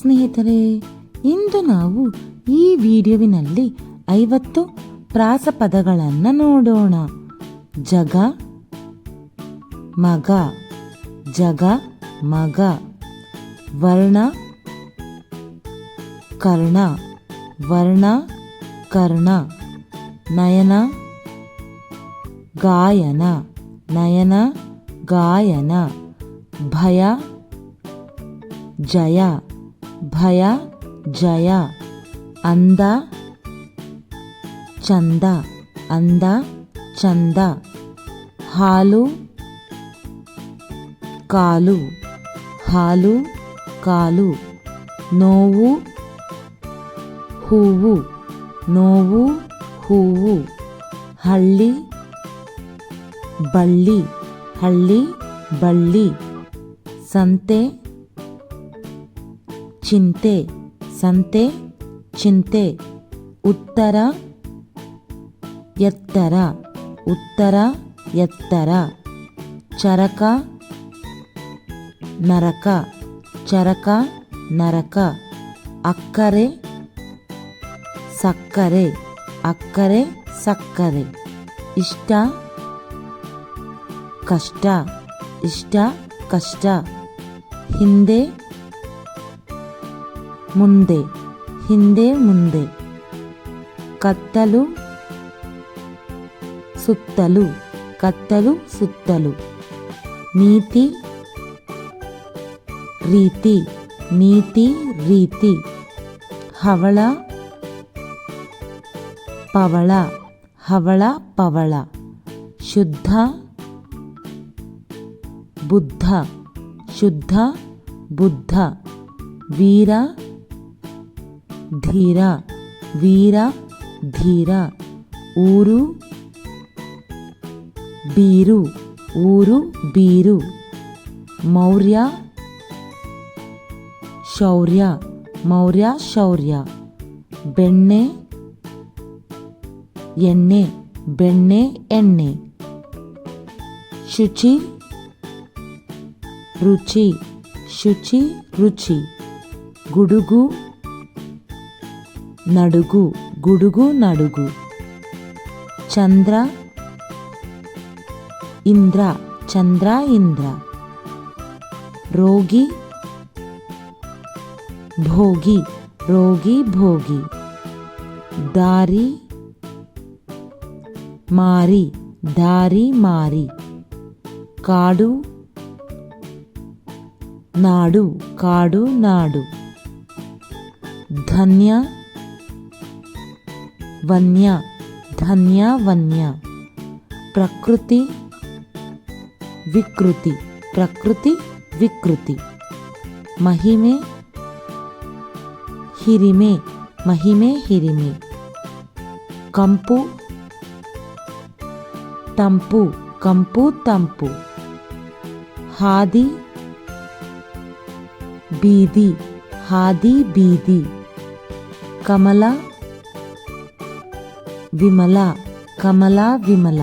ಸ್ನೇಹಿತರೆ, ಇಂದು ನಾವು ಈ ವಿಡಿಯೋವಿನಲ್ಲಿ ಐವತ್ತು ಪ್ರಾಸಪದಗಳನ್ನು ನೋಡೋಣ. ಜಗ, ಮಗ ಜಗ, ಮಗ, ವರ್ಣ, ಕರ್ಣ ವರ್ಣ, ಕರ್ಣ, ನಯನ, ಗಾಯನ ನಯನ, ಗಾಯನ, ಭಯ, ಜಯ. ಭಯ, ಜಯ ಅಂದ ಚಂದ ಅಂದ ಚಂದ, ಹಾಲು, ಕಾಲು ಹಾಲು, ಕಾಲು, ನೋವು, ಹೂವು ನೋವು, ಹೂವು, ಹಳ್ಳಿ, ಬಳ್ಳಿ ಹಳ್ಳಿ, ಬಳ್ಳಿ, ಸಂತೆ ಚಿಂತೆ, ಸಂತೆ, ಚಿಂತೆ, ಉತ್ತರ, ಎತ್ತರ ಉತ್ತರ, ಎತ್ತರ, ಚರಕ, ನರಕ ಚರಕ, ನರಕ, ಅಕ್ಕರೆ, ಸಕ್ಕರೆ ಅಕ್ಕರೆ, ಸಕ್ಕರೆ, ಇಷ್ಟ, ಕಷ್ಟ ಇಷ್ಟ, ಕಷ್ಟ, ಹಿಂದೆ ಮುಂದೆ, ಹಿಂದೆ ಮುಂದೆ. ಕತ್ತಲು, ಸುತ್ತಲು ಕತ್ತಲು, ಸುತ್ತಲು. ನೀತಿ, ರೀತಿ ನೀತಿ, ರೀತಿ. ಹವಳ, ಪವಳ ಹವಳ, ಪವಳ. ಶುದ್ಧ, ಬುದ್ಧ. ಶುದ್ಧ, ಬುದ್ಧ. ವೀರ ಧೀರ ವೀರ ಧೀರ ಊರು ಬೀರು ಊರು ಬೀರು ಮೌರ್ಯ ಶೌರ್ಯ ಮೌರ್ಯ ಶೌರ್ಯ ಬೆಣ್ಣೆ ಎಣ್ಣೆ ಬೆಣ್ಣೆ ಎಣ್ಣೆ ಶುಚಿ ರುಚಿ ಶುಚಿ ರುಚಿ ಗುಡುಗು నడుగు గుడుగు నడుగు. చంద్ర ఇంద్ర చంద్ర ఇంద్ర. రోగి భోగి రోగి భోగి. దారి మారి దారి మారి. కాడు నాడు కాడు నాడు. ధన్య वन्य, धन्या वन्य। प्रकृति, विकृति प्रकृति, विकृति। महिमे, हिरिमे महिमे, हिरिमे। कंपु, तंपु कंपु, तंपु। हादी, बीदी हादी, बीदी। कमला ವಿಮಲ, ಕಮಲ ವಿಮಲ.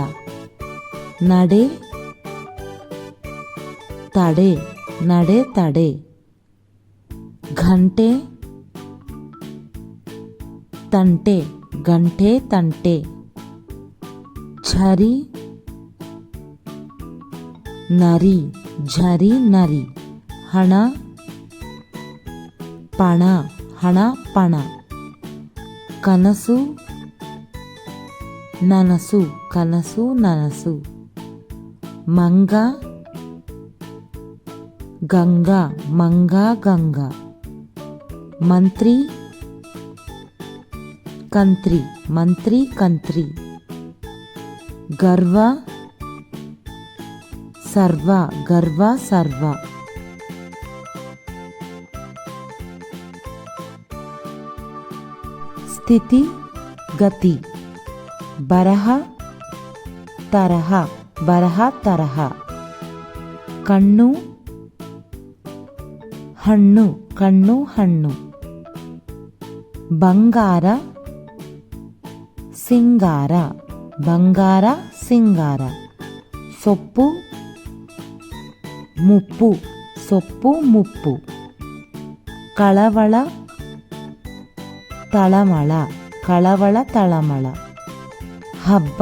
ನಡೆ, ತಡೆ ನಡೆ, ತಡೆ. ಘಂಟೆ, ತಂಟೆ ಗಂಟೆ ತಂಟೆ. ಝರಿ, ನರಿ ಝರಿ, ನರಿ. ಹಣ, ಪಣ ಹಣ, ಪಣ. ಕನಸು nanasu kanasu nanasu mangga gangga mangga gangga mantri kantri, mantri kantri. garva sarva garva sarva Stiti, gati. ಬರಹ, ತರಹ ಬರಹ, ತರಹ. ಕಣ್ಣು, ಹಣ್ಣು ಕಣ್ಣು, ಹಣ್ಣು. ಬಂಗಾರ, ಸಿಂಗಾರ. ಬಂಗಾರ, ಸಿಂಗಾರ. ಸೊಪ್ಪು, ಮುಪ್ಪು. ಸೊಪ್ಪು, ಮುಪ್ಪು. ಕಳವಳ, ತಳಮಳ. ಕಳವಳ, ತಳಮಳ. ಹಬ್ಬ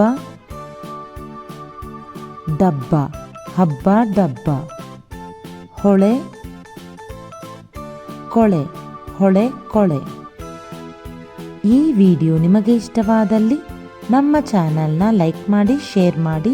ಡಬ್ಬ ಹಬ್ಬ ಡಬ್ಬ ಹೊಳೆ, ಕೊಳೆ ಹೊಳೆ, ಕೊಳೆ. ಈ ವಿಡಿಯೋ ನಿಮಗೆ ಇಷ್ಟವಾದಲ್ಲಿ ನಮ್ಮ ಚಾನಲ್ನ ಲೈಕ್ ಮಾಡಿ, ಶೇರ್ ಮಾಡಿ.